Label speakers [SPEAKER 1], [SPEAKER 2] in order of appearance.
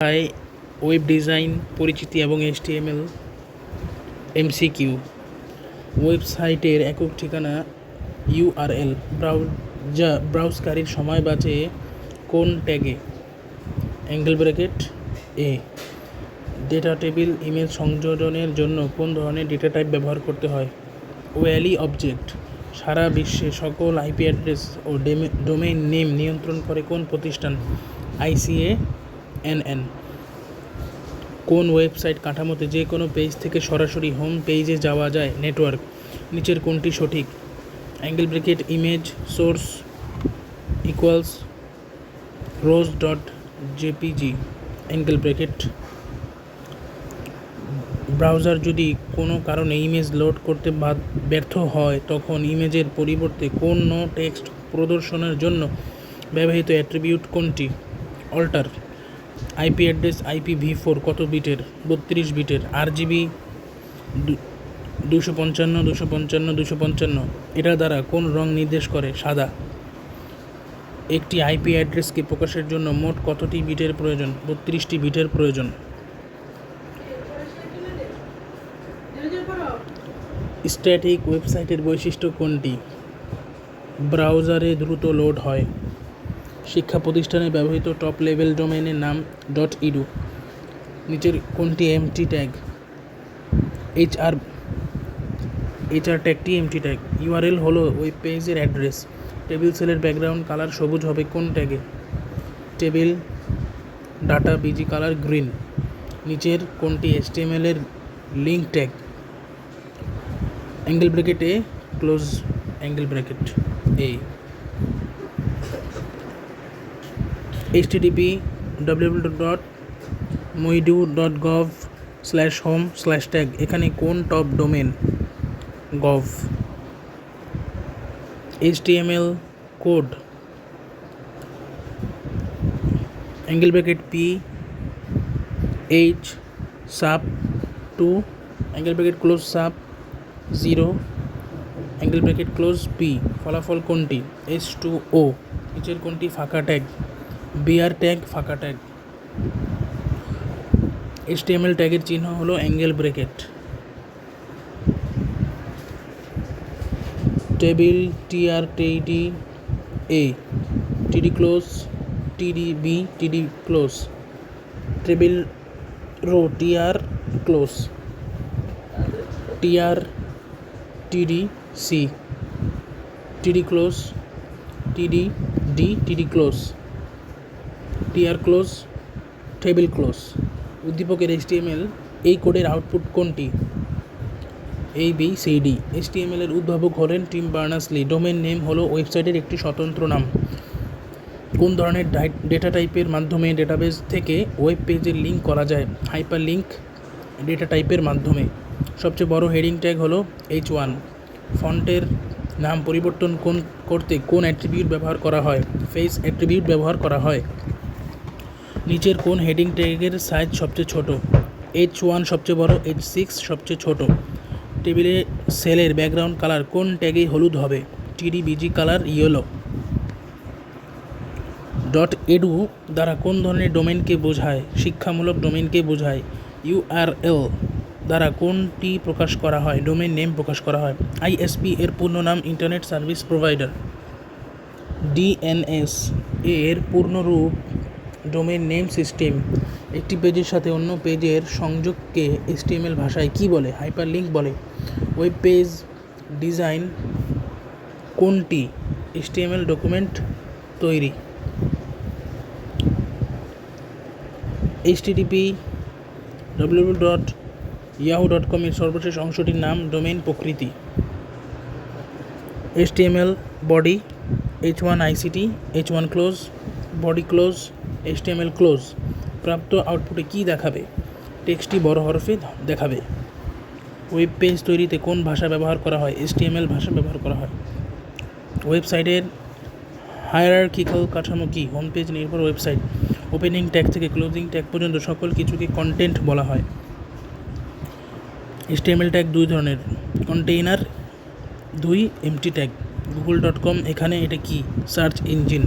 [SPEAKER 1] I web design পরিচিতি এবং HTML MCQ ওয়েবসাইটের একক ঠিকানা ইউআরএল ব্রাউজা ব্রাউজকারীর সময় বাঁচে কোন ট্যাগে angle bracket A data table image সংযোজনের জন্য কোন ধরনের ডেটা টাইপ ব্যবহার করতে হয়? ওয়ালি অবজেক্ট সারা বিশ্বে সকল আইপি অ্যাড্রেস ও ডোমেইন নেম নিয়ন্ত্রণ করে কোন প্রতিষ্ঠান? আইসিএ এনএন কোন ওয়েবসাইট কাঠামোতে যে কোনো পেজ থেকে সরাসরি হোম পেজে যাওয়া যায় নেটওয়ার্ক? নিচের কোনটি সঠিক? Angle bracket image, source equals, rose dot JPG. Angle bracket browser যদি কোনো কারণে ইমেজ লোড করতে ব্যর্থ হয়, তখন ইমেজের পরিবর্তে কোন টেক্সট প্রদর্শনের জন্য ব্যবহৃত অ্যাট্রিবিউট কোনটি? Alter. IP address IP V four কত বিটের? বত্রিশ বিটের। আর জিবি দুশো পঞ্চান্ন দুশো পঞ্চান্ন দুশো পঞ্চান্ন। এটা দ্বারা কোন রং নির্দেশ করে? সাদা। একটি আইপি অ্যাড্রেসকে প্রকাশের জন্য মোট কতটি বিটের প্রয়োজন? বত্রিশটি বিটের প্রয়োজন। স্ট্যাটিক ওয়েবসাইটের বৈশিষ্ট্য কোনটি? ব্রাউজারে দ্রুত লোড হয়। শিক্ষা প্রতিষ্ঠানে ব্যবহৃত টপ লেভেল ডোমেনের নাম ডট ইডু নিচের কোনটি এমটি ট্যাগ এইচআর এইচআর ট্যাগটি এমটি ট্যাগ ইউআরএল হলো ওয়েব পেজের অ্যাড্রেস টেবিল সেলের ব্যাকগ্রাউন্ড কালার সবুজ হবে কোন ট্যাগে table data BG colour green নিচের কোনটি HTML এর link tag angle bracket A close angle bracket A http www মইডু dot gov slash home slash tag এখানে কোন top domain gov HTML code angle bracket P H sub two angle bracket close sub zero angle bracket close P ফলাফল কোনটি? S two O নিচের কোনটি ফাঁকা tag BR tag, ফাঁকা tag. HTML ট্যাগের চিহ্ন হলো অ্যাঙ্গেল ব্রেকেট টেবিল, টিআর টিডি এ, টিডি close, TD B, TD close. Table row, TR close. TR, TD C. TD close, TD D, TD close. TR close table close. উদ্দীপকের HTML এই কোডের output কোনটি? এই বি সি ডি এইচটিএমএল এর উদ্ভাবক হলেন Tim Berners Lee domain name হলো ওয়েবসাইটের একটি স্বতন্ত্র নাম। কোন ধরনের ডেটা টাইপের মাধ্যমে ডেটাবেস থেকে ওয়েব পেজের লিঙ্ক করা যায়? হাইপার লিঙ্ক ডেটা টাইপের মাধ্যমে। সবচেয়ে বড় হেডিং ট্যাগ হলো এইচ ওয়ান। ফন্টের নাম পরিবর্তন কোন করতে কোন অ্যাট্রিবিউট ব্যবহার করা হয়? ফেস অ্যাট্রিবিউট ব্যবহার করা হয়। নিচের কোন হেডিং ট্যাগের সাইজ সবচেয়ে ছোট? এইচ ওয়ান সবচেয়ে বড় এইচ সিক্স সবচেয়ে ছোট। টেবিলে সেলের ব্যাকগ্রাউন্ড কালার কোন ট্যাগে হলুদ হবে? TD BG colour yellow dot edu দ্বারা কোন ধরনের ডোমেনকে বোঝায়? শিক্ষামূলক ডোমেনকে বোঝায়? ইউআরএল দ্বারা কোনটি প্রকাশ করা হয়? ডোমেন নেম প্রকাশ করা হয়। আইএসপি এর পূর্ণ নাম ইন্টারনেট সার্ভিস প্রোভাইডার ডিএনএস এর পূর্ণরূপ ডোমেন নেম সিস্টেম একটি পেজের সাথে অন্য পেজের সংযোগকে এসটিএমএল ভাষায় কী বলে? হাইপারলিংক বলে। ওয়েব পেজ ডিজাইন কোনটি? এসটিএমএল ডকুমেন্ট তৈরি। HTTP W dot Yahoo dot কমের সর্বশেষ অংশটির নাম ডোমেইন প্রকৃতি। HTML body, H one ICT, H one close, body close HTML close প্রাপ্ত আউটপুটে কী দেখাবে? টেক্সটটি বড় হরফে দেখাবে। ওয়েব পেজ তৈরিতে কোন ভাষা ব্যবহার করা হয়? এইচটিএমএল ভাষা ব্যবহার করা হয়। ওয়েবসাইটের হায়ারার্কিক্যাল কাঠামো কি? হোম পেজ নির্ভর ওয়েবসাইট ওপেনিং ট্যাগ থেকে ক্লোজিং ট্যাগ পর্যন্ত সকল কিছুকে কন্টেন্ট বলা হয়। এইচটিএমএল ট্যাগ দুই ধরনের। কন্টেইনার দুই empty tag Google dot com এখানে এটা কি? Search engine